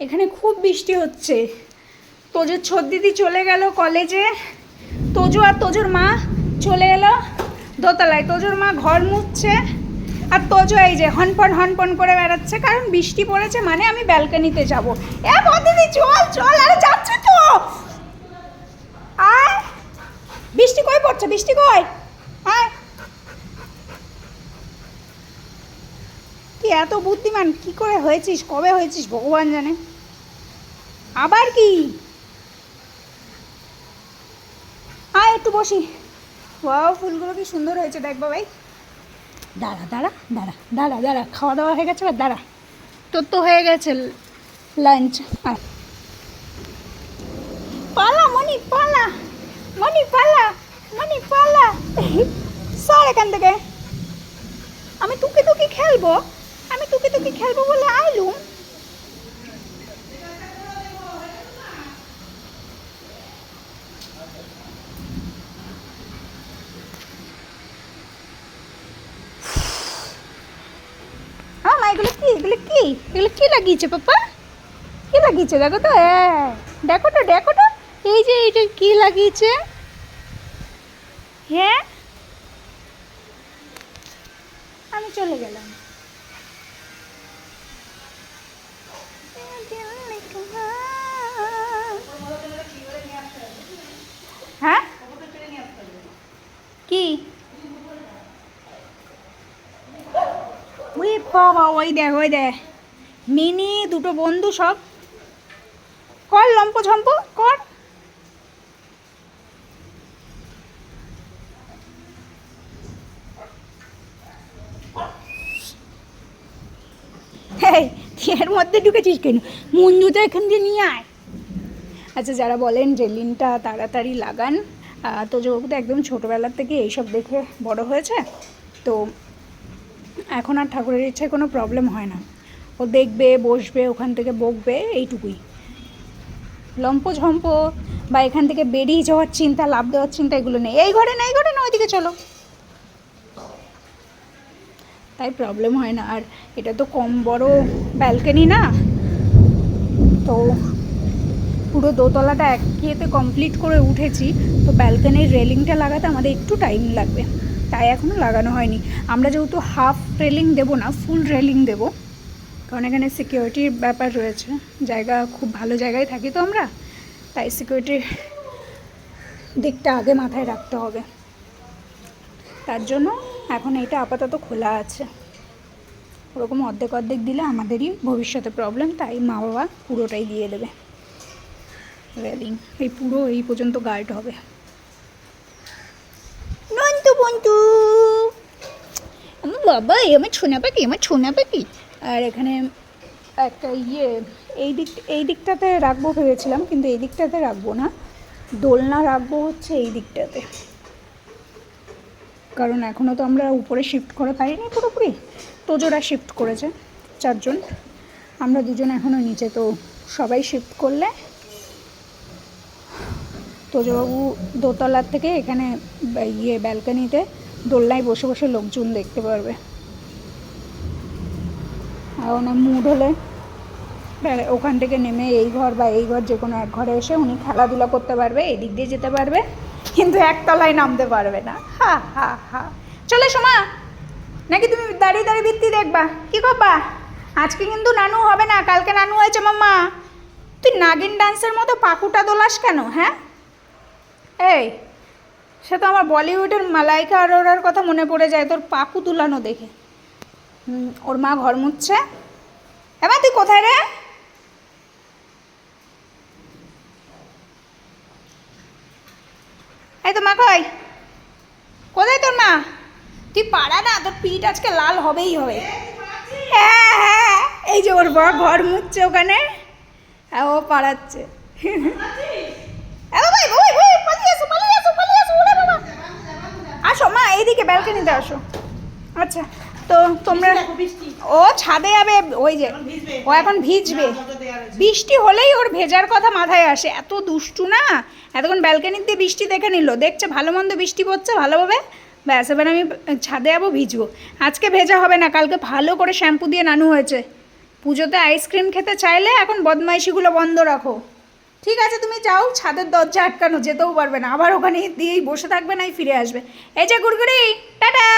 এখানে খুব বৃষ্টি হচ্ছে। তোজোর ছোট দিদি চলে গেল কলেজে। তোজো আর তোজোর মা চলে এলো দোতলায়। তোজোর মা ঘর মুছছে আর তোজো এই যে হনপন হনপন করে বেড়াচ্ছে, কারণ বৃষ্টি পড়েছে মানে আমি ব্যালকনিতে যাব। এ দিদি, চল চল, আরে যাচ্ছি তো। আয়। বৃষ্টি কই পড়ছে? বৃষ্টি কই? আয়। এত বুদ্ধিমান, কি করে হয়েছিস? কবে হয়েছিস? ভগবান জানে। আবার কি? আয়, একটু বসি। ওয়াও, ফুলগুলো কি সুন্দর হয়েছে, দেখ বাবাই। দাঁড়া দাঁড়া দাঁড়া দাঁড়া দাঁড়া, খাওয়া দাওয়া হয়ে গেছে দাঁড়া। তোর তো হয়ে গেছে লাঞ্চ পালা মনি পালা। মনি পালা মনি পালা। সর এখান থেকে। আমি টুকি টুকি খেলব। আমি টুকি টুকি খেলব বলে আইলুম। কি? এগুলো কি? এগুলো লাগিয়েছে, পাপা? কি লাগিয়েছে? দেখো তো হ্যাঁ দেখো দেখো এই যে এইটা কি লাগিয়েছে? হ্যাঁ? আমি চলে গেলাম। কি? ওই বাবা, ওই ওই মিনি, দুটো বন্ধু সব। কর লম্প ঝম্প, কর। এর মধ্যে ঢুকেছিস কেন? মঞ্জুটা এখান দিয়ে নিয়ে আয়। আচ্ছা যারা বলেন রেলিংটা তাড়াতাড়ি লাগান। তো যোগবাবু তো একদম ছোটোবেলার থেকে এইসব দেখে বড় হয়েছে। তো এখন আর ঠাকুরের ইচ্ছায় কোনো প্রবলেম হয় না। ও দেখবে, বসবে, ওখান থেকে বকবে, এইটুকুই। লম্প ঝম্প বা এখান থেকে বেরিয়ে যাওয়ার চিন্তা লাভ দেওয়ার চিন্তা এগুলো নেই। এই ঘরে না এই ঘরে না ওইদিকে চলো। তাই প্রবলেম হয় না। আর এটা তো কম বড় ব্যালকনি না। তো পুরো দোতলাটা এক ইয়েতে কমপ্লিট করে উঠেছি। তো ব্যালকনির রেলিংটা লাগাতে আমাদের একটু টাইম লাগবে। তাই এখনও লাগানো হয়নি। আমরা যেহেতু হাফ রেলিং দেবো না ফুল রেলিং দেবো। কারণ এখানে সিকিউরিটির ব্যাপার রয়েছে। জায়গা খুব ভালো জায়গায় থাকি তো আমরা। তাই সিকিউরিটির দিকটা আগে মাথায় রাখতে হবে। তার জন্য এখন এটা আপাতত খোলা আছে। ওরকম অর্ধেক অর্ধেক দিলে আমাদেরই ভবিষ্যতে প্রবলেম তাই মা বাবা পুরোটাই দিয়ে দেবে। রেলিং এই পুরো এই পর্যন্ত গার্ড হবে। নন্তু বন্ধু আমার বাবা এই আমার ছোনা পাখি আমার ছোনা পাখি আর এখানে একটা ইয়ে এই দিক এই দিকটাতে রাখব ভেবেছিলাম কিন্তু এই দিকটাতে রাখব না। দোলনা রাখব হচ্ছে এই দিকটাতে। কারণ এখনও তো আমরা উপরে শিফট করে পারিনি পুরোপুরি। তোজোরা শিফট করেছে চারজন। আমরা দুজন এখনও নিচে তো সবাই শিফট করলে তোজবাবু দোতলার থেকে এখানে ইয়ে ব্যালকনিতে দোলনায় বসে বসে লোকজন দেখতে পারবে। আর ওনার মুড হলে ওখান থেকে নেমে এই ঘর বা এই ঘর যে কোনো এক ঘরে এসে উনি খেলাধুলা করতে পারবে, এদিক দিয়ে যেতে পারবে, কিন্তু একতলায় নামতে পারবে না। হা হা হা। চলে সোমা, নাকি তুমি দাঁড়িয়ে দাঁড়িয়ে বৃত্তি দেখবা? কি করবা আজকে কিন্তু নানু হবে না, কালকে নানু হয়েছে মাম্মা। তুই নাগিন ডান্সের মতো পাকুটা দোলাস কেন হ্যাঁ? এই, সে তো আমার বলিউডের মালাইকা আরোরার কথা মনে পড়ে যায়, তোর পাকু তুলানো দেখে। ওর মা ঘর মুছছে। এবার তুই কোথায় রে? এই তো মা কই? কোথায় তোর মা? তুই পাড়া না, তোর পিঠ আজকে লাল হবেই হবে। হ্যাঁ হ্যাঁ এই যে ওর বড় ঘর মুছছে ওখানে। হ্যাঁ ও পাড়াচ্ছে এ বাবা, এই বাবা, এই বাবা, পালিয়ে আসো, পালিয়ে আসো, পালিয়ে আসো, ওরে বাবা। আসো মা এইদিকে ব্যালকনিতে আসো। আচ্ছা তো তোমরা ও ছাদে যাবে ওই যে ও এখন ভিজবে। বৃষ্টি হলেই ওর ভেজার কথা মাথায় আসে। এত দুষ্টু না? এতক্ষণ ব্যালকনিতে বৃষ্টি দেখে নিল। দেখছে ভালো মন্দ বৃষ্টি পড়ছে ভালোভাবে। ব্যাস এবার আমি ছাদে যাব ভিজবো। আজকে ভেজা হবে না কালকে ভালো করে শ্যাম্পু দিয়ে নানু হয়েছে। পুজোতে আইসক্রিম খেতে চাইলে এখন বদমাইশিগুলো বন্ধ রাখো। ঠিক আছে, তুমি যাও, ছাদের দরজা আটকানো, যেতেও পারবে না। আবার ওখানে দিয়েই বসে থাকবে নাই ফিরে আসবে। এই যে গুড়গুড়ি, টাটা!